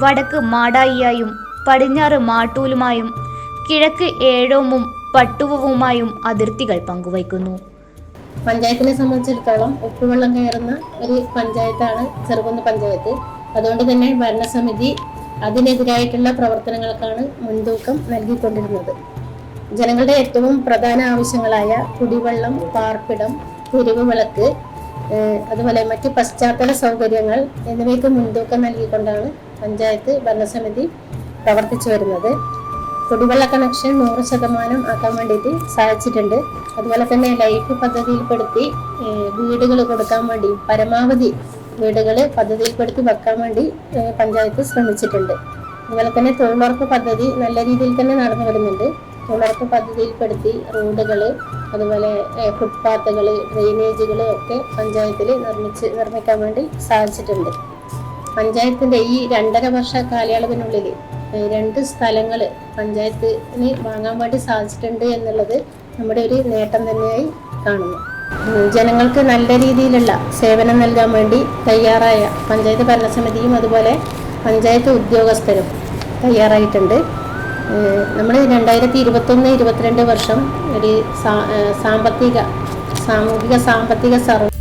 വടക്ക് മാടായിയായും പടിഞ്ഞാറ് മാട്ടൂലുമായും കിഴക്ക് ഏഴോമും പട്ടുവവുമായും അതിർത്തികൾ പങ്കുവയ്ക്കുന്നു. പഞ്ചായത്തിനെ സംബന്ധിച്ചിടത്തോളം ഉപ്പുവെള്ളം കയറുന്ന ഒരു പഞ്ചായത്താണ് ചെറുകുന്ന് പഞ്ചായത്ത്. അതുകൊണ്ട് തന്നെ ഭരണസമിതി അതിനെതിരായിട്ടുള്ള പ്രവർത്തനങ്ങൾക്കാണ് മുൻതൂക്കം നൽകിക്കൊണ്ടിരുന്നത്. ജനങ്ങളുടെ ഏറ്റവും പ്രധാന ആവശ്യങ്ങളായ കുടിവെള്ളം പാർപ്പിടം തെരുവ് വിളക്ക് അതുപോലെ മറ്റ് പശ്ചാത്തല സൗകര്യങ്ങൾ എന്നിവയ്ക്ക് മുൻതൂക്കം നൽകിക്കൊണ്ടാണ് പഞ്ചായത്ത് ഭരണസമിതി പ്രവർത്തിച്ചു വരുന്നത്. കുടിവെള്ള കണക്ഷൻ നൂറ് ശതമാനം ആക്കാൻ വേണ്ടിയിട്ട് സാധിച്ചിട്ടുണ്ട് അതുപോലെ തന്നെ ലൈഫ് പദ്ധതിയിൽപ്പെടുത്തി വീടുകൾ കൊടുക്കാൻ വേണ്ടി പരമാവധി വീടുകൾ പദ്ധതിയിൽപ്പെടുത്തി വെക്കാൻ വേണ്ടി പഞ്ചായത്ത് ശ്രമിച്ചിട്ടുണ്ട്. അതുപോലെ തന്നെ തൊഴിലുറപ്പ് പദ്ധതി നല്ല രീതിയിൽ തന്നെ നടന്നു വരുന്നുണ്ട്. തൊഴിലുറപ്പ് പദ്ധതിയിൽപ്പെടുത്തി റോഡുകൾ അതുപോലെ ഫുട്പാത്തുകൾ ഡ്രെയിനേജുകൾ ഒക്കെ പഞ്ചായത്തിൽ നിർമ്മിച്ച് നിർമ്മിക്കാൻ വേണ്ടി സാധിച്ചിട്ടുണ്ട്. പഞ്ചായത്തിന്റെ ഈ രണ്ടര വർഷ കാലയളവിനുള്ളിൽ രണ്ട് സ്ഥലങ്ങൾ പഞ്ചായത്തിന് വാങ്ങാൻ വേണ്ടി സാധിച്ചിട്ടുണ്ട് എന്നുള്ളത് നമ്മുടെ ഒരു നേട്ടം തന്നെയായി കാണുന്നു. ജനങ്ങൾക്ക് നല്ല രീതിയിലുള്ള സേവനം നൽകാൻ വേണ്ടി തയ്യാറായ പഞ്ചായത്ത് ഭരണസമിതിയും അതുപോലെ പഞ്ചായത്ത് ഉദ്യോഗസ്ഥരും തയ്യാറായിട്ടുണ്ട്. നമ്മൾ രണ്ടായിരത്തി ഇരുപത്തൊന്ന് ഇരുപത്തിരണ്ട് വർഷം ഒരു സാമ്പത്തിക സാമൂഹിക സാമ്പത്തിക സർവേ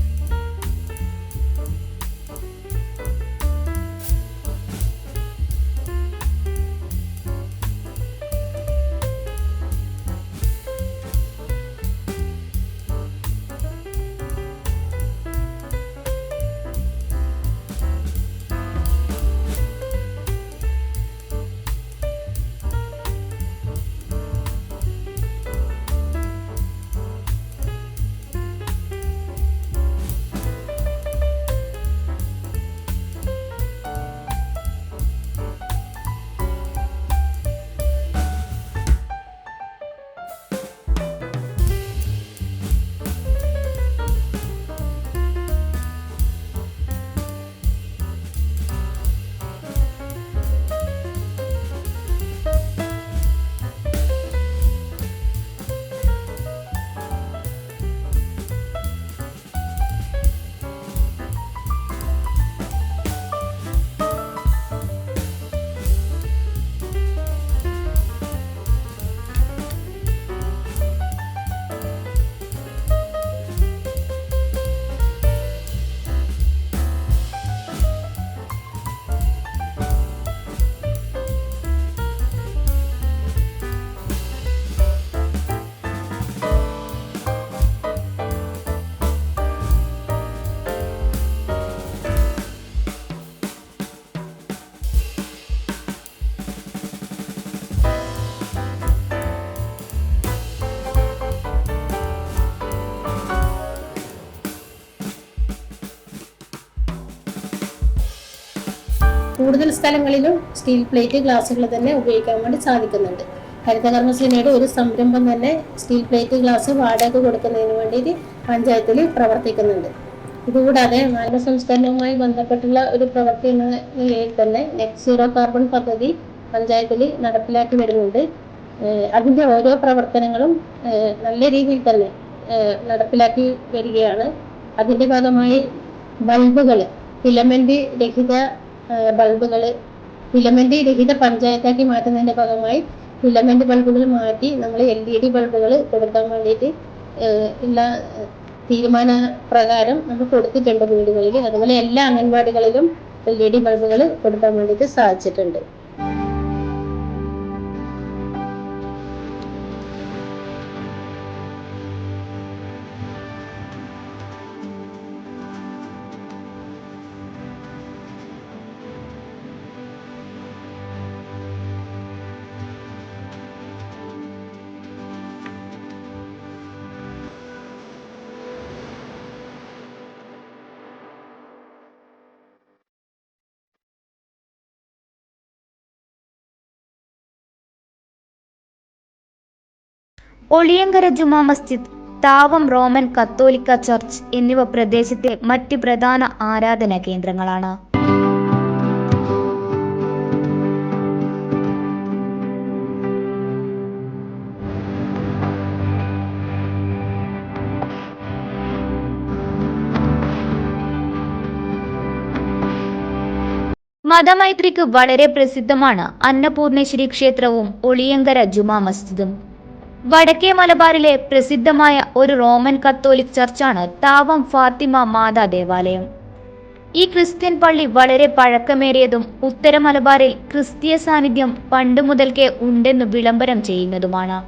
കൂടുതൽ സ്ഥലങ്ങളിലും സ്റ്റീൽ പ്ലേറ്റ് ഗ്ലാസുകൾ തന്നെ ഉപയോഗിക്കാൻ വേണ്ടി സാധിക്കുന്നുണ്ട്. ഹരിതകർമ്മസേനയുടെ ഒരു സംരംഭം തന്നെ സ്റ്റീൽ പ്ലേറ്റ് ഗ്ലാസ് വാടക കൊടുക്കുന്നതിന് വേണ്ടിയിട്ട് പഞ്ചായത്തിൽ പ്രവർത്തിക്കുന്നുണ്ട്. ഇതുകൂടാതെ മാലിന്യ സംസ്കരണവുമായി ബന്ധപ്പെട്ടുള്ള ഒരു പ്രവൃത്തി എന്ന നിലയിൽ തന്നെ നെറ്റ് സീറോ കാർബൺ പദ്ധതി പഞ്ചായത്തിൽ നടപ്പിലാക്കി വരുന്നുണ്ട്. അതിന്റെ ഓരോ പ്രവർത്തനങ്ങളും നല്ല രീതിയിൽ തന്നെ നടപ്പിലാക്കി വരികയാണ്. അതിന്റെ ഭാഗമായി ബൾബുകൾ ഫിലമെന്റ് രഹിത ബൾബുകൾ ഫിലമെന്റ് രഹിത പഞ്ചായത്താക്കി മാറ്റുന്നതിന്റെ ഭാഗമായി ഫിലമെന്റ് ബൾബുകൾ മാറ്റി നമ്മൾ എൽ ഇ ഡി ബൾബുകൾ കൊടുക്കാൻ വേണ്ടിയിട്ട് ഉള്ള തീരുമാന പ്രകാരം നമ്മൾ കൊടുത്തിട്ടുണ്ട് വീടുകളിൽ അതുപോലെ എല്ലാ അംഗൻവാടികളിലും എൽ ഇ ഡി ബൾബുകൾ കൊടുക്കാൻ വേണ്ടിയിട്ട് സാധിച്ചിട്ടുണ്ട്. Oliyankara Juma Masjid Thavam Roman Catholic church എന്നിവ പ്രദേശത്തെ മറ്റ് പ്രധാന ആരാധന കേന്ദ്രങ്ങളാണ്. മതമൈത്രിക്ക് വളരെ പ്രസിദ്ധമാണ് അന്നപൂർണേശ്വരി ക്ഷേത്രവും ഒളിയങ്കര ജുമാ മസ്ജിദും. വടക്കേ മലബാറിലെ പ്രസിദ്ധമായ ഒരു റോമൻ കത്തോലിക് ചർച്ചാണ് താവം ഫാത്തിമ മാതാ ദേവാലയം. ഈ ക്രിസ്ത്യൻ പള്ളി വളരെ പഴക്കമേറിയതും ഉത്തര മലബാറിൽ ക്രിസ്തീയ സാന്നിധ്യം പണ്ട് മുതൽക്കേ ഉണ്ടെന്ന് വിളംബരം ചെയ്യുന്നതുമാണ്.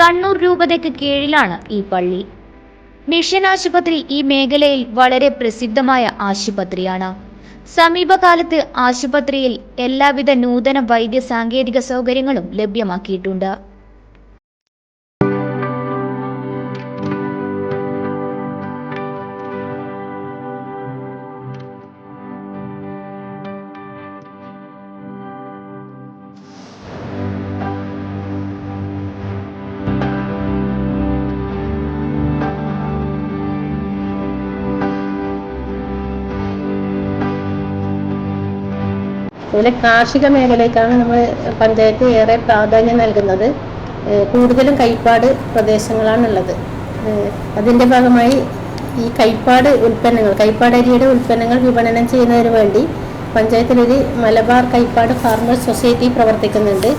കണ്ണൂർ രൂപതയ്ക്ക് കീഴിലാണ് ഈ പള്ളി. മിഷൻ ആശുപത്രി ഈ മേഖലയിൽ വളരെ പ്രസിദ്ധമായ ആശുപത്രിയാണ്. സമീപകാലത്ത് ആശുപത്രിയിൽ എല്ലാവിധ നൂതന വൈദ്യ സാങ്കേതിക സൗകര്യങ്ങളും ലഭ്യമാക്കിയിട്ടുണ്ട്. അതുപോലെ കാർഷിക മേഖലയ്ക്കാണ് നമ്മൾ പഞ്ചായത്ത് ഏറെ പ്രാധാന്യം നൽകുന്നത്. കൂടുതലും കൈപ്പാട് പ്രദേശങ്ങളാണുള്ളത്. അതിന്റെ ഭാഗമായി ഈ കൈപ്പാട് ഉൽപ്പന്നങ്ങൾ കൈപ്പാട് അരിയുടെ ഉൽപ്പന്നങ്ങൾ വിപണനം ചെയ്യുന്നതിന് വേണ്ടി പഞ്ചായത്തിലൊരു മലബാർ കൈപ്പാട് ഫാർമേഴ്സ് സൊസൈറ്റി പ്രവർത്തിക്കുന്നുണ്ട്.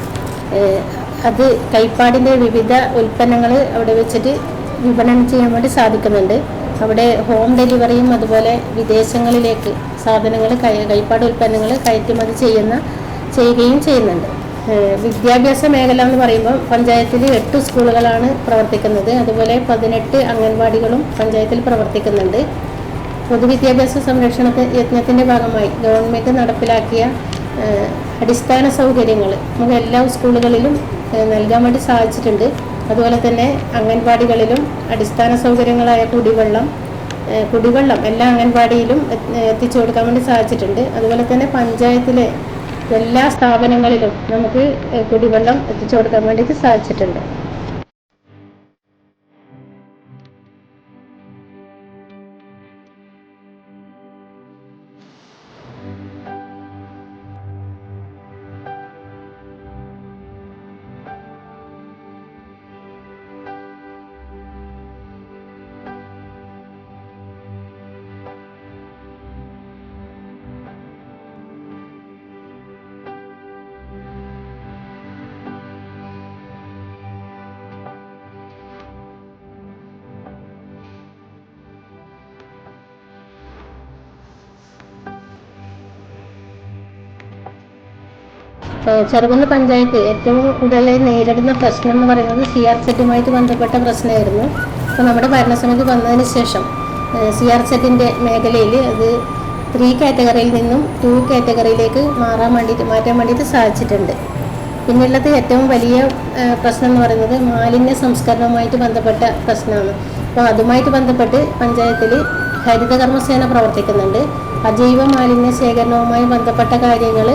അത് കൈപ്പാടിന്റെ വിവിധ ഉൽപ്പന്നങ്ങൾ അവിടെ വെച്ചിട്ട് വിപണനം ചെയ്യാൻ വേണ്ടി സാധിക്കുന്നുണ്ട്. അവിടെ ഹോം ഡെലിവറിയും അതുപോലെ വിദേശങ്ങളിലേക്ക് സാധനങ്ങൾ കൈപ്പാട് ഉൽപ്പന്നങ്ങൾ കയറ്റുമതി ചെയ്യുന്ന ചെയ്യുകയും ചെയ്യുന്നുണ്ട്. വിദ്യാഭ്യാസ മേഖല എന്ന് പറയുമ്പോൾ പഞ്ചായത്തിൽ എട്ട് സ്കൂളുകളാണ് പ്രവർത്തിക്കുന്നത്. അതുപോലെ പതിനെട്ട് അംഗൻവാടികളും പഞ്ചായത്തിൽ പ്രവർത്തിക്കുന്നുണ്ട്. പൊതുവിദ്യാഭ്യാസ സംരക്ഷണ യജ്ഞത്തിന്റെ ഭാഗമായി ഗവൺമെന്റ് നടപ്പിലാക്കിയ അടിസ്ഥാന സൗകര്യങ്ങൾ നമുക്ക് എല്ലാ സ്കൂളുകളിലും നൽകാൻ വേണ്ടി സാധിച്ചിട്ടുണ്ട്. അതുപോലെ തന്നെ അംഗൻവാടികളിലും അടിസ്ഥാന സൗകര്യങ്ങളായ കുടിവെള്ളം കുടിവെള്ളം എല്ലാ അംഗൻവാടിയിലും എത്തിച്ചു കൊടുക്കാൻ വേണ്ടി സാധിച്ചിട്ടുണ്ട്. അതുപോലെ തന്നെ പഞ്ചായത്തിലെ എല്ലാ സ്ഥാപനങ്ങളിലും നമുക്ക് കുടിവെള്ളം എത്തിച്ചു കൊടുക്കാൻ വേണ്ടിയിട്ട് സാധിച്ചിട്ടുണ്ട്. ചെറുകുന്ന് പഞ്ചായത്ത് ഏറ്റവും കൂടുതൽ നേരിടുന്ന പ്രശ്നം എന്ന് പറയുന്നത് സി ആർ സെറ്റുമായിട്ട് ബന്ധപ്പെട്ട പ്രശ്നമായിരുന്നു. അപ്പോൾ നമ്മുടെ ഭരണസമിതി വന്നതിന് ശേഷം സി ആർ സെറ്റിന്റെ മേഖലയിൽ അത് ത്രീ കാറ്റഗറിയിൽ നിന്നും ടു കാറ്റഗറിയിലേക്ക് മാറാൻ വേണ്ടിയിട്ട് മാറ്റാൻ വേണ്ടിയിട്ട് സാധിച്ചിട്ടുണ്ട്. പിന്നുള്ളത് ഏറ്റവും വലിയ പ്രശ്നം എന്ന് പറയുന്നത് മാലിന്യ സംസ്കരണവുമായിട്ട് ബന്ധപ്പെട്ട പ്രശ്നമാണ്. അപ്പോൾ അതുമായിട്ട് ബന്ധപ്പെട്ട് പഞ്ചായത്തിൽ ഹരിതകർമ്മസേന പ്രവർത്തിക്കുന്നുണ്ട്. അജൈവ മാലിന്യ ശേഖരണവുമായി ബന്ധപ്പെട്ട കാര്യങ്ങൾ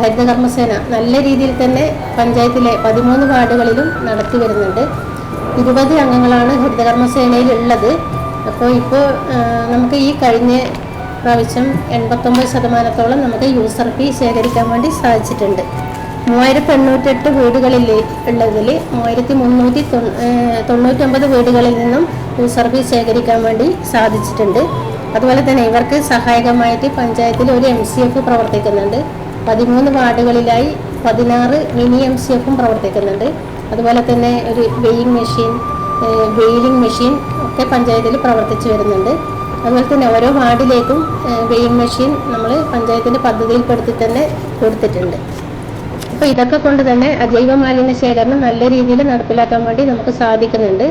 ഹരിതകർമ്മസേന നല്ല രീതിയിൽ തന്നെ പഞ്ചായത്തിലെ പതിമൂന്ന് വാർഡുകളിലും നടത്തി വരുന്നുണ്ട്. ഇരുപത് അംഗങ്ങളാണ് ഹരിതകർമ്മസേനയിൽ ഉള്ളത് അപ്പോൾ ഇപ്പോൾ നമുക്ക് ഈ കഴിഞ്ഞ പ്രാവശ്യം എൺപത്തൊമ്പത് ശതമാനത്തോളം നമുക്ക് യൂസർ ഫീ ശേഖരിക്കാൻ വേണ്ടി സാധിച്ചിട്ടുണ്ട്. മൂവായിരത്തി എണ്ണൂറ്റെട്ട് വീടുകളിൽ ഉള്ളതിൽ മൂവായിരത്തി മുന്നൂറ്റി തൊണ്ണൂറ്റൊമ്പത് വീടുകളിൽ നിന്നും യൂസർ ഫീ ശേഖരിക്കാൻ വേണ്ടി സാധിച്ചിട്ടുണ്ട്. അതുപോലെ തന്നെ ഇവർക്ക് സഹായകമായിട്ട് പഞ്ചായത്തിൽ ഒരു എം സി എഫ് പ്രവർത്തിക്കുന്നുണ്ട്. പതിമൂന്ന് വാർഡുകളിലായി പതിനാറ് മിനി എം സി എഫും പ്രവർത്തിക്കുന്നുണ്ട്. അതുപോലെ തന്നെ ഒരു വെയിങ് മെഷീൻ വെയിലിംഗ് മെഷീൻ ഒക്കെ പഞ്ചായത്തിൽ പ്രവർത്തിച്ചു വരുന്നുണ്ട്. അതുപോലെ തന്നെ ഓരോ വാർഡിലേക്കും വെയിങ് മെഷീൻ നമ്മൾ പഞ്ചായത്തിന്റെ പദ്ധതിയിൽപ്പെടുത്തി തന്നെ കൊടുത്തിട്ടുണ്ട്. അപ്പോൾ ഇതൊക്കെ കൊണ്ട് തന്നെ അജൈവ മാലിന്യ ശേഖരണം നല്ല രീതിയിൽ നടപ്പിലാക്കാൻ വേണ്ടി നമുക്ക് സാധിക്കുന്നുണ്ട്.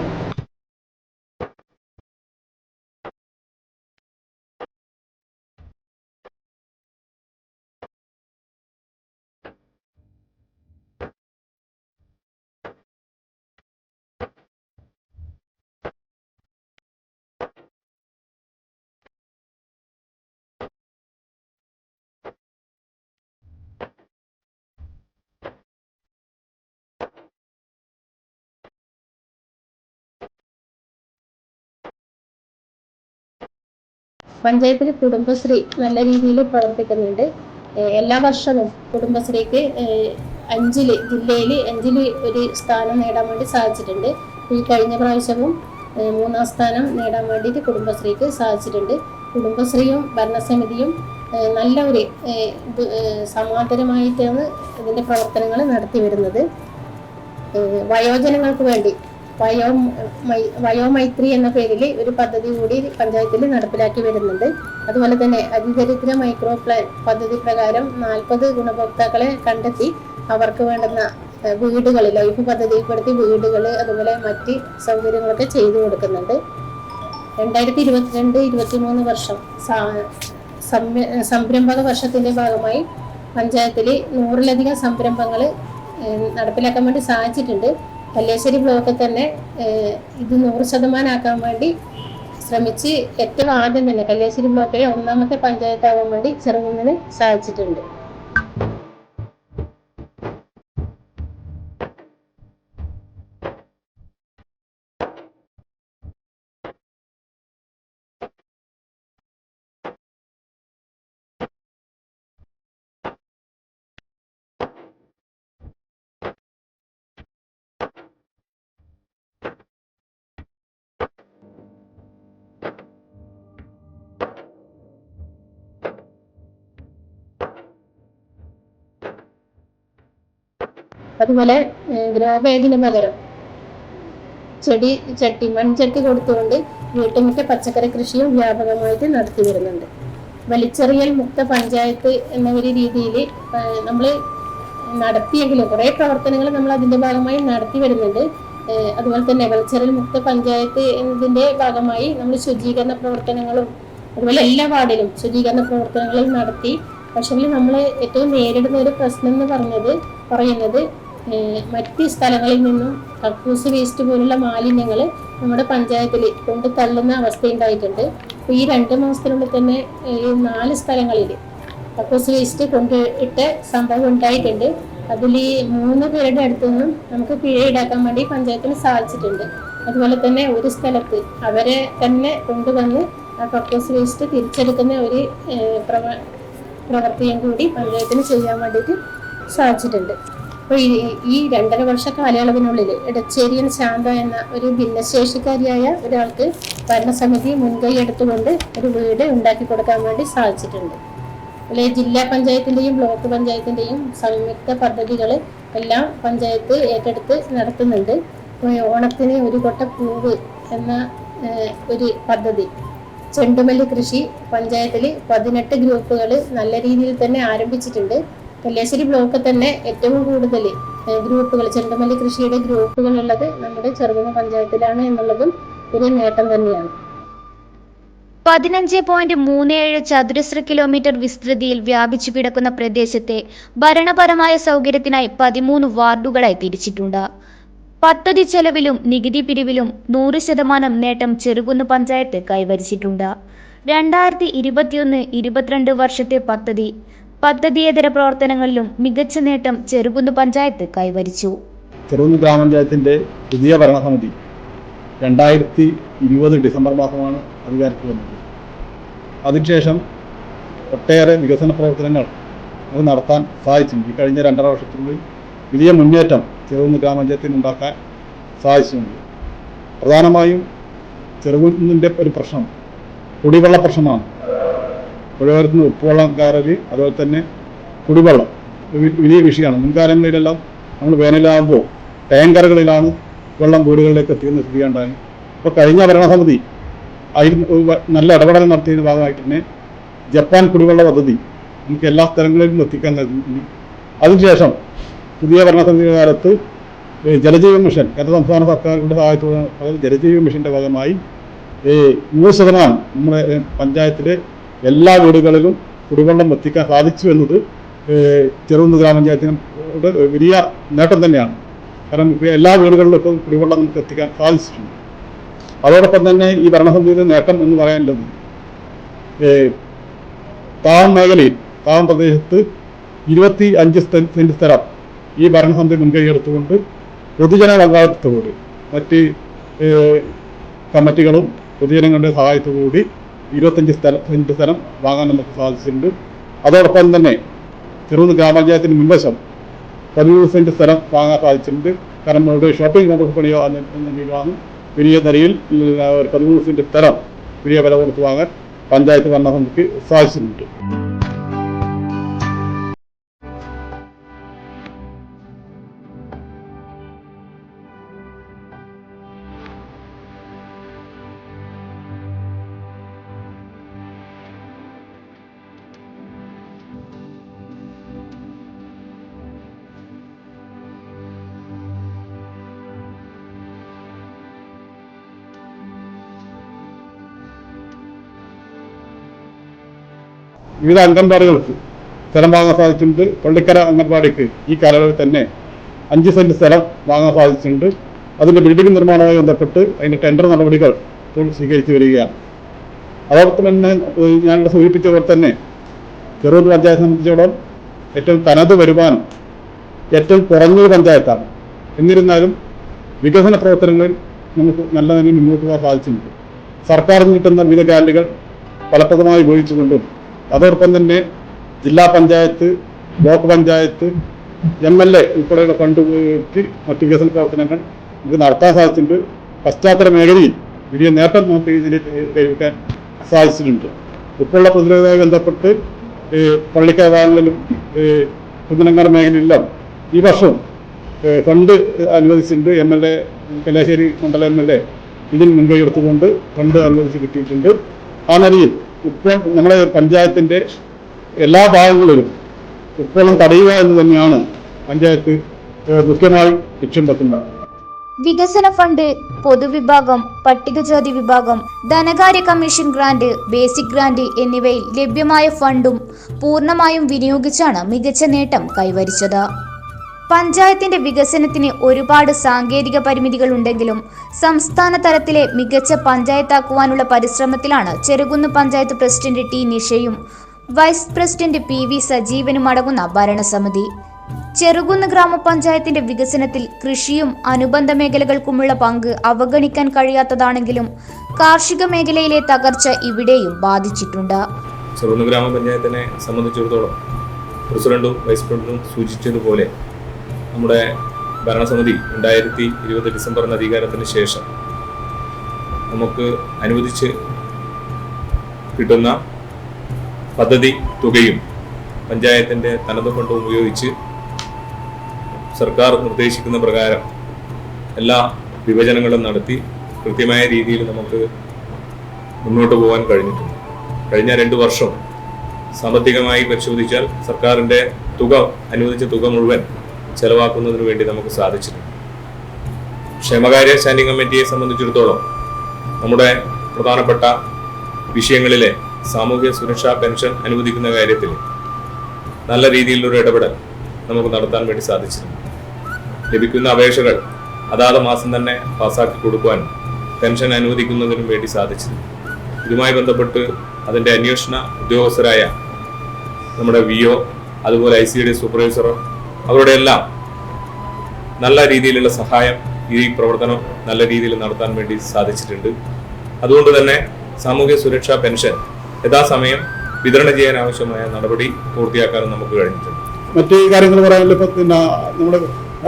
പഞ്ചായത്തിൽ കുടുംബശ്രീ നല്ല രീതിയിൽ പ്രവർത്തിക്കുന്നുണ്ട്. എല്ലാ വർഷവും കുടുംബശ്രീക്ക് അഞ്ചിൽ ജില്ലയിൽ അഞ്ചിൽ ഒരു സ്ഥാനം നേടാൻ വേണ്ടി സാധിച്ചിട്ടുണ്ട്. ഈ കഴിഞ്ഞ പ്രാവശ്യവും മൂന്നാം സ്ഥാനം നേടാൻ വേണ്ടിയിട്ട് കുടുംബശ്രീക്ക് സാധിച്ചിട്ടുണ്ട്. കുടുംബശ്രീയും ഭരണസമിതിയും നല്ല ഒരു സമാന്തരമായിട്ടാണ് ഇതിന്റെ പ്രവർത്തനങ്ങൾ നടത്തി വരുന്നത്. വയോജനങ്ങൾക്ക് വേണ്ടി വയോ വയോമൈത്രി എന്ന പേരിൽ ഒരു പദ്ധതി കൂടി പഞ്ചായത്തിൽ നടപ്പിലാക്കി വരുന്നുണ്ട്. അതുപോലെ തന്നെ അതിദരിദ്ര മൈക്രോ പ്ലാൻ പദ്ധതി പ്രകാരം നാൽപ്പത് ഗുണഭോക്താക്കളെ കണ്ടെത്തി അവർക്ക് വേണ്ടുന്ന വീടുകൾ ലൈഫ് പദ്ധതിപ്പെടുത്തി വീടുകൾ അതുപോലെ മറ്റ് സൗകര്യങ്ങളൊക്കെ ചെയ്തു കൊടുക്കുന്നുണ്ട്. രണ്ടായിരത്തി ഇരുപത്തിരണ്ട് ഇരുപത്തിമൂന്ന് വർഷം സംരംഭക വർഷത്തിന്റെ ഭാഗമായി പഞ്ചായത്തിൽ നൂറിലധികം സംരംഭങ്ങൾ നടപ്പിലാക്കാൻ വേണ്ടി സാധിച്ചിട്ടുണ്ട്. കല്യാശ്ശേരി ബ്ലോക്കിൽ തന്നെ ഇത് നൂറ് ശതമാനമാക്കാൻ വേണ്ടി ശ്രമിച്ച് ഏറ്റവും ആദ്യം തന്നെ കല്യാശ്ശേരി ബ്ലോക്കിലെ ഒന്നാമത്തെ പഞ്ചായത്താകാൻ വേണ്ടി ചെറുകുന്നിന് സാധിച്ചിട്ടുണ്ട്. അതുപോലെ ഗ്രോബാഗിന് പകരം ചെടി ചട്ടി മൺചട്ടി കൊടുത്തുകൊണ്ട് വീട്ടുമുറ്റ പച്ചക്കറി കൃഷിയും വ്യാപകമായിട്ട് നടത്തി വരുന്നുണ്ട്. വലിച്ചെറിയൽ മുക്ത പഞ്ചായത്ത് എന്ന ഒരു രീതിയിൽ നമ്മൾ നടത്തിയെങ്കിലും കുറേ പ്രവർത്തനങ്ങൾ നമ്മൾ അതിന്റെ ഭാഗമായി നടത്തി വരുന്നുണ്ട്. അതുപോലെ തന്നെ വലിച്ചെറിയൽ മുക്ത പഞ്ചായത്ത് എന്നതിന്റെ ഭാഗമായി നമ്മൾ ശുചീകരണ പ്രവർത്തനങ്ങളും അതുപോലെ എല്ലാ വാർഡിലും ശുചീകരണ പ്രവർത്തനങ്ങളും നടത്തി. പക്ഷേ നമ്മൾ ഏറ്റവും നേരിടുന്ന ഒരു പ്രശ്നം എന്ന് പറഞ്ഞത് പറയുന്നത് മറ്റ് സ്ഥലങ്ങളിൽ നിന്നും കക്കൂസ് വേസ്റ്റ് പോലുള്ള മാലിന്യങ്ങൾ നമ്മുടെ പഞ്ചായത്തിൽ കൊണ്ട് തള്ളുന്ന അവസ്ഥയുണ്ടായിട്ടുണ്ട്. അപ്പോൾ ഈ രണ്ട് മാസത്തിനുള്ളിൽ തന്നെ ഈ നാല് സ്ഥലങ്ങളിൽ കക്കൂസ് വേസ്റ്റ് കൊണ്ട് ഇട്ട സംഭവം ഉണ്ടായിട്ടുണ്ട്. അതിൽ ഈ മൂന്ന് പേരുടെ അടുത്തു നിന്നും നമുക്ക് പിഴ ഈടാക്കാൻ വേണ്ടി പഞ്ചായത്തിന് സാധിച്ചിട്ടുണ്ട്. അതുപോലെ തന്നെ ഒരു സ്ഥലത്ത് അവരെ തന്നെ കൊണ്ടുവന്ന് ആ കക്കൂസ് വേസ്റ്റ് തിരിച്ചെടുക്കുന്ന ഒരു പ്രവൃത്തിയും കൂടി പഞ്ചായത്തിന് ചെയ്യാൻ വേണ്ടിയിട്ട് സാധിച്ചിട്ടുണ്ട്. അപ്പോൾ ഈ ഈ രണ്ടര വർഷ കാലയളവിനുള്ളിൽ ഇടച്ചേരിയൻ ശാന്ത എന്ന ഒരു ഭിന്നശേഷിക്കാരിയായ ഒരാൾക്ക് ഭരണസമിതി മുൻകൈ എടുത്തുകൊണ്ട് ഒരു വീട് ഉണ്ടാക്കി കൊടുക്കാൻ വേണ്ടി സാധിച്ചിട്ടുണ്ട്. അല്ലെ ജില്ലാ പഞ്ചായത്തിന്റെയും ബ്ലോക്ക് പഞ്ചായത്തിന്റെയും സംയുക്ത പദ്ധതികൾ എല്ലാം പഞ്ചായത്ത് ഏറ്റെടുത്ത് നടത്തുന്നുണ്ട്. ഓണത്തിന് ഒരു കൊട്ട പൂവ് എന്ന ഒരു പദ്ധതി. ചെണ്ടുമല്ലി കൃഷി പഞ്ചായത്തിൽ പതിനെട്ട് ഗ്രൂപ്പുകൾ നല്ല രീതിയിൽ തന്നെ ആരംഭിച്ചിട്ടുണ്ട്. കല്യാശ്ശേരി ബ്ലോക്കിൽ തന്നെ ഏറ്റവും കൂടുതൽ ഗ്രൂപ്പുകൾ ചെണ്ടമല്ലി കൃഷിയുടെ ഗ്രൂപ്പുകൾ ഉള്ളത് നമ്മുടെ ചെറുകുന്ന പഞ്ചായത്തിലാണ് എന്നുള്ളതും ഒരു നേട്ടം തന്നെയാണ്. പതിനഞ്ച് പോയിന്റ് മൂന്ന് ഏഴ് ചതുരശ്ര കിലോമീറ്റർ വിസ്തൃതിയിൽ വ്യാപിച്ചു കിടക്കുന്ന പ്രദേശത്തെ ഭരണപരമായ സൗകര്യത്തിനായി പതിമൂന്ന് വാർഡുകളായി തിരിച്ചിട്ടുണ്ട്. പദ്ധതി ചെലവിലും നികുതി പിരിവിലും നൂറ് ശതമാനം നേട്ടം ചെറുകുന്ന് പഞ്ചായത്ത് കൈവരിച്ചിട്ടുണ്ട്. രണ്ടായിരത്തി ഇരുപത്തിയൊന്ന് ഇരുപത്തിരണ്ട് വർഷത്തെ പദ്ധതി പദ്ധതിയേതര പ്രവർത്തനങ്ങളിലും മികച്ച നേട്ടം ചെറുകുന്ന് പഞ്ചായത്ത് കൈവരിച്ചു. ചെറുകുന്ന് ഗ്രാമപഞ്ചായത്തിന്റെ പുതിയ ഭരണസമിതി രണ്ടായിരത്തി ഇരുപത് ഡിസംബർ മാസമാണ് അധികാരത്തിൽ വന്നത്. അതിനുശേഷം ഒട്ടേറെ വികസന പ്രവർത്തനങ്ങൾ അത് നടത്താൻ സാധിച്ചിട്ടുണ്ട്. ഈ കഴിഞ്ഞ രണ്ടര വർഷത്തിനുള്ളിൽ വലിയ മുന്നേറ്റം ചെറുകുന്ന് ഗ്രാമപഞ്ചായത്തിന് ഉണ്ടാക്കാൻ സാധിച്ചിട്ടുണ്ട്. പ്രധാനമായും ചെറുകുന്നിന്റെ ഒരു പ്രശ്നം കുടിവെള്ള പ്രശ്നമാണ്. പുഴയോരത്ത് നിന്ന് ഉപ്പുവെള്ളം കയറൽ അതുപോലെ തന്നെ കുടിവെള്ളം. വലിയ വിഷയമാണ്. മുൻകാലങ്ങളിലെല്ലാം നമ്മൾ വേനലാകുമ്പോൾ ടാങ്കറുകളിലാണ് വെള്ളം വീടുകളിലേക്ക് എത്തിക്കുന്ന സ്ഥിതിയുണ്ടായി അപ്പോൾ കഴിഞ്ഞ ഭരണസമിതി അതിൽ നല്ല ഇടപെടൽ നടത്തിയതിന്റെ ഭാഗമായിട്ട് തന്നെ ജപ്പാൻ കുടിവെള്ള പദ്ധതി നമുക്ക് എല്ലാ സ്ഥലങ്ങളിലും എത്തിക്കാൻ കഴിഞ്ഞു. അതിനുശേഷം പുതിയ ഭരണസമിതി കാലത്ത് ജലജീവ മിഷൻ കേന്ദ്ര സംസ്ഥാന സർക്കാരുകളുടെ സഹായത്തോടെ ജലജീവ മിഷന്റെ ഭാഗമായി നൂറ് ശതമാനം നമ്മുടെ പഞ്ചായത്തിലെ എല്ലാ വീടുകളിലും കുടിവെള്ളം എത്തിക്കാൻ സാധിച്ചു എന്നത് ചെറുകുന്ന് ഗ്രാമപഞ്ചായത്തിനോട് വലിയ നേട്ടം തന്നെയാണ്. കാരണം ഇപ്പോൾ എല്ലാ വീടുകളിലും ഇപ്പോൾ കുടിവെള്ളം നമുക്ക് എത്തിക്കാൻ സാധിച്ചിട്ടുണ്ട്. അതോടൊപ്പം തന്നെ ഈ ഭരണസമിതിയുടെ നേട്ടം എന്ന് പറയാനുള്ളത് താവം മേഖലയിൽ താവം പ്രദേശത്ത് ഇരുപത്തി അഞ്ച് സെന്റ് സ്ഥലം ഈ ഭരണസമിതി മുൻകൈ എടുത്തുകൊണ്ട് പൊതുജന പങ്കാളിത്തത്തോട് മറ്റ് കമ്മിറ്റികളും പൊതുജനങ്ങളുടെ സഹായത്തോടുകൂടി ഇരുപത്തഞ്ച് സ്ഥലം സെന്റ് സ്ഥലം വാങ്ങാൻ നമുക്ക് സാധിച്ചിട്ടുണ്ട്. അതോടൊപ്പം തന്നെ ചെറുകുന്ന് ഗ്രാമപഞ്ചായത്തിന് മുൻവശം പതിമൂന്ന് സെന്റ് സ്ഥലം വാങ്ങാൻ സാധിച്ചിട്ടുണ്ട്. കാരണം ഇവിടെ ഷോപ്പിംഗ് കോംപ്ലക്സ് പണിയോ എന്ന വലിയ നിലയിൽ ഒരു പതിമൂന്ന് സെന്റ് സ്ഥലം വലിയ വില കൊടുത്ത് വാങ്ങാൻ പഞ്ചായത്ത് ഭരണസമിതിക്ക് സാധിച്ചിട്ടുണ്ട്. വിവിധ അംഗൻവാടികൾക്ക് സ്ഥലം വാങ്ങാൻ സാധിച്ചിട്ടുണ്ട്. പള്ളിക്കര അംഗൻവാടിക്ക് ഈ കാലയളവിൽ തന്നെ അഞ്ച് സെന്റ് സ്ഥലം വാങ്ങാൻ സാധിച്ചിട്ടുണ്ട്. അതിന്റെ ബിൽഡിംഗ് നിർമ്മാണവുമായി ബന്ധപ്പെട്ട് അതിന്റെ ടെൻഡർ നടപടികൾ ഇപ്പോൾ സ്വീകരിച്ചു വരികയാണ്. അതോടൊപ്പം തന്നെ ഞാൻ സൂചിപ്പിച്ച പോലെ തന്നെ ചെറുതൂർ പഞ്ചായത്ത് സംബന്ധിച്ചിടത്തോളം ഏറ്റവും തനത് വരുമാനം ഏറ്റവും കുറഞ്ഞൊരു പഞ്ചായത്താണ്. എന്നിരുന്നാലും വികസന പ്രവർത്തനങ്ങളിൽ നമുക്ക് നല്ല നിലയിൽ മുന്നോട്ട് പോകാൻ സാധിച്ചിട്ടുണ്ട്. സർക്കാരിന് കിട്ടുന്ന വിവിധ ഗ്രാൻഡുകൾ ഫലപ്രദമായി ഉപയോഗിച്ചുകൊണ്ടും അതോടൊപ്പം തന്നെ ജില്ലാ panchayat block panchayat M L A ഉൾപ്പെടെയുള്ള ഫണ്ട് ഉപയോഗിച്ച് മറ്റ് വികസന പ്രവർത്തനങ്ങൾ നമുക്ക് നടത്താൻ സാധിച്ചിട്ടുണ്ട്. പശ്ചാത്തല മേഖലയിൽ വലിയ നേട്ടം നമുക്ക് ഇതിന് കൈവരിക്കാൻ സാധിച്ചിട്ടുണ്ട്. ഇപ്പോഴുള്ള പ്രതിരോധവുമായി ബന്ധപ്പെട്ട് ഏഹ് പള്ളിക്കവാങ്ങളിലും കുന്നനങ്ങാട് മേഖലയിലെല്ലാം ഈ വർഷം ഫണ്ട് അനുവദിച്ചിട്ടുണ്ട് എം എൽ എ കലാശ്ശേരി മണ്ഡലം എം എൽ എ. ഇതിന് മുൻകൈ എടുത്തുകൊണ്ട് ഫണ്ട് അനുവദിച്ച് കിട്ടിയിട്ടുണ്ട്. ആ നിലയിൽ ഇപ്പോൾ നമ്മുടെ പഞ്ചായത്തിന്റെ എല്ലാ ഭാഗങ്ങളിലും ഇപ്പോഴും തടയുക എന്ന് തന്നെയാണ് പഞ്ചായത്ത് മുഖ്യമായി ലക്ഷ്യം വെക്കുന്നത്. വികസന ഫണ്ട് പൊതുവിഭാഗം പട്ടികജാതി വിഭാഗം ധനകാര്യ കമ്മീഷൻ ഗ്രാന്റ് ബേസിക് ഗ്രാന്റ് എന്നിവയിൽ ലഭ്യമായ ഫണ്ടും പൂർണമായും വിനിയോഗിച്ചാണ് മികച്ച നേട്ടം കൈവരിച്ചത്. പഞ്ചായത്തിന്റെ വികസനത്തിന് ഒരുപാട് സാങ്കേതിക പരിമിതികൾ ഉണ്ടെങ്കിലും സംസ്ഥാന തലത്തിലെ മികച്ച പഞ്ചായത്താക്കുവാനുള്ള പരിശ്രമത്തിലാണ് ചെറുകുന്ന് പഞ്ചായത്ത് പ്രസിഡന്റ് ടി നിഷയും വൈസ് പ്രസിഡന്റ് പി വി സജീവനും അടങ്ങുന്ന ഭരണസമിതി. ചെറുകുന്ന് ഗ്രാമപഞ്ചായത്തിന്റെ വികസനത്തിൽ കൃഷിയും അനുബന്ധ മേഖലകൾക്കുമുള്ള പങ്ക് അവഗണിക്കാൻ കഴിയാത്തതാണെങ്കിലും കാർഷിക മേഖലയിലെ തകർച്ച ഇവിടെയും ബാധിച്ചിട്ടുണ്ട്. ചെറുകുന്ന് ഗ്രാമപഞ്ചായത്തിനെ സംബന്ധിച്ചിടത്തോളം പ്രസിഡന്റും വൈസ് പ്രസിഡന്റും സൂചിച്ചതുപോലെ നമ്മുടെ ഭരണസമിതി രണ്ടായിരത്തി ഇരുപത് ഡിസംബറിന് അധികാരത്തിന് ശേഷം നമുക്ക് അനുവദിച്ച് കിട്ടുന്ന പദ്ധതി തുകയും പഞ്ചായത്തിന്റെ തനത് ഫണ്ടും ഉപയോഗിച്ച് സർക്കാർ നിർദ്ദേശിക്കുന്ന പ്രകാരം എല്ലാ വിഭജനങ്ങളും നടത്തി കൃത്യമായ രീതിയിൽ നമുക്ക് മുന്നോട്ട് പോകാൻ കഴിഞ്ഞിട്ടുണ്ട്. കഴിഞ്ഞ രണ്ട് വർഷം സാമ്പത്തികമായി പരിശോധിച്ചാൽ സർക്കാരിന്റെ തുക അനുവദിച്ച തുക മുഴുവൻ ചെലവാക്കുന്നതിന് വേണ്ടി നമുക്ക് സാധിച്ചിട്ടുണ്ട്. ക്ഷേമകാര്യ സ്റ്റാൻഡിംഗ് കമ്മിറ്റിയെ സംബന്ധിച്ചിടത്തോളം നമ്മുടെ പ്രധാനപ്പെട്ട വിഷയങ്ങളിലെ സാമൂഹ്യ സുരക്ഷാ പെൻഷൻ അനുവദിക്കുന്ന കാര്യത്തിൽ നല്ല രീതിയിലൊരു ഇടപെടൽ നമുക്ക് നടത്താൻ വേണ്ടി സാധിച്ചിട്ടുണ്ട്. ലഭിക്കുന്ന അപേക്ഷകൾ അതാത് മാസം തന്നെ പാസ്സാക്കി കൊടുക്കുവാനും പെൻഷൻ അനുവദിക്കുന്നതിനും വേണ്ടി സാധിച്ചിട്ടുണ്ട്. ഇതുമായി ബന്ധപ്പെട്ട് അതിന്റെ അന്വേഷണ ഉദ്യോഗസ്ഥരായ നമ്മുടെ വി ഒ അതുപോലെ ഐ സി ഡി സൂപ്പർവൈസർ അവരുടെ എല്ലാം നല്ല രീതിയിലുള്ള സഹായം ഈ പ്രവർത്തനം നല്ല രീതിയിൽ നടത്താൻ വേണ്ടി സാധിച്ചിട്ടുണ്ട്. അതുകൊണ്ട് തന്നെ സാമൂഹ്യ സുരക്ഷാ പെൻഷൻ യഥാസമയം വിതരണം ചെയ്യാൻ ആവശ്യമായ നടപടി പൂർത്തിയാക്കാനും നമുക്ക് കഴിഞ്ഞിട്ടുണ്ട്. മറ്റു കാര്യങ്ങൾ പറയാനുള്ള പിന്നെ നമ്മുടെ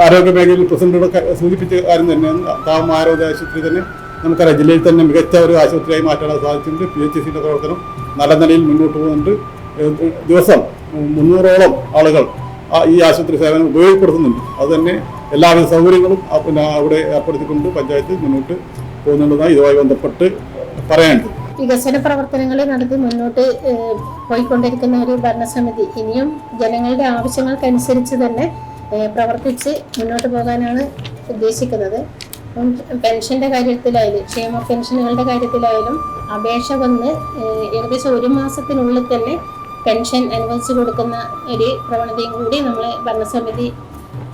ആരോഗ്യ മേഖലയിൽ പ്രസിഡന്റോട് സൂചിപ്പിച്ച കാര്യം തന്നെ താമ ആരോഗ്യ ആശുപത്രി തന്നെ നമുക്കറിയാം ജില്ലയിൽ തന്നെ മികച്ച ഒരു ആശുപത്രിയായി മാറ്റാൻ സാധിച്ചിട്ടുണ്ട് പി എച്ച് സിന്റെ പ്രവർത്തനം നല്ല നിലയിൽ മുന്നോട്ട് പോകുന്നുണ്ട്. ദിവസം മുന്നൂറോളം ആളുകൾ ഈ ആശുപത്രി സേവനം ഉപയോഗപ്പെടുത്തുന്നുണ്ട്. അത് തന്നെ എല്ലാവിധ സൗകര്യങ്ങളും പിന്നെ അവിടെ ഏർപ്പെടുത്തിക്കൊണ്ട് പഞ്ചായത്ത് മുന്നോട്ട് പോകുന്നുണ്ടെന്നാണ് ഇതുമായി ബന്ധപ്പെട്ട് പറയാനുണ്ട് വികസന പ്രവർത്തനങ്ങൾ നടത്തി മുന്നോട്ട് പോയിക്കൊണ്ടിരിക്കുന്ന ഒരു ഭരണസമിതി ഇനിയും ജനങ്ങളുടെ ആവശ്യങ്ങൾക്കനുസരിച്ച് തന്നെ പ്രവർത്തിച്ച് മുന്നോട്ട് പോകാനാണ് ഉദ്ദേശിക്കുന്നത്. പെൻഷന്റെ കാര്യത്തിലായാലും ക്ഷേമ പെൻഷനുകളുടെ കാര്യത്തിലായാലും അപേക്ഷ വന്ന് ഏകദേശം ഒരു മാസത്തിനുള്ളിൽ തന്നെ പെൻഷൻ അനുവദിച്ചു കൊടുക്കുന്ന ഒരു പ്രവണതയും കൂടി നമ്മൾ ഭരണസമിതി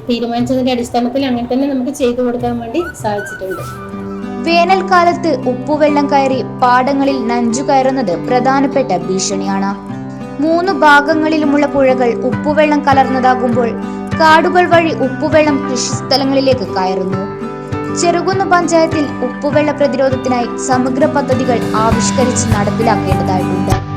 തീരുമാനിച്ചതിന്റെ അടിസ്ഥാനത്തിൽ അങ്ങനെ തന്നെ നമുക്ക് ചെയ്തു കൊടുക്കാൻ വേണ്ടി സാധിച്ചിട്ടുണ്ട്. വേനൽക്കാലത്ത് ഉപ്പുവെള്ളം കയറി പാടങ്ങളിൽ നഞ്ചു കയറുന്നത് പ്രധാനപ്പെട്ട ഭീഷണിയാണ്. മൂന്ന് ഭാഗങ്ങളിലുമുള്ള പുഴകൾ ഉപ്പുവെള്ളം കലർന്നതാകുമ്പോൾ കാടുകൾ വഴി ഉപ്പുവെള്ളം കൃഷിസ്ഥലങ്ങളിലേക്ക് കയറുന്നു. ചെറുകുന്ന് പഞ്ചായത്തിൽ ഉപ്പുവെള്ള പ്രതിരോധത്തിനായി സമഗ്ര പദ്ധതികൾ ആവിഷ്കരിച്ച് നടപ്പിലാക്കേണ്ടതായിട്ടുണ്ട്.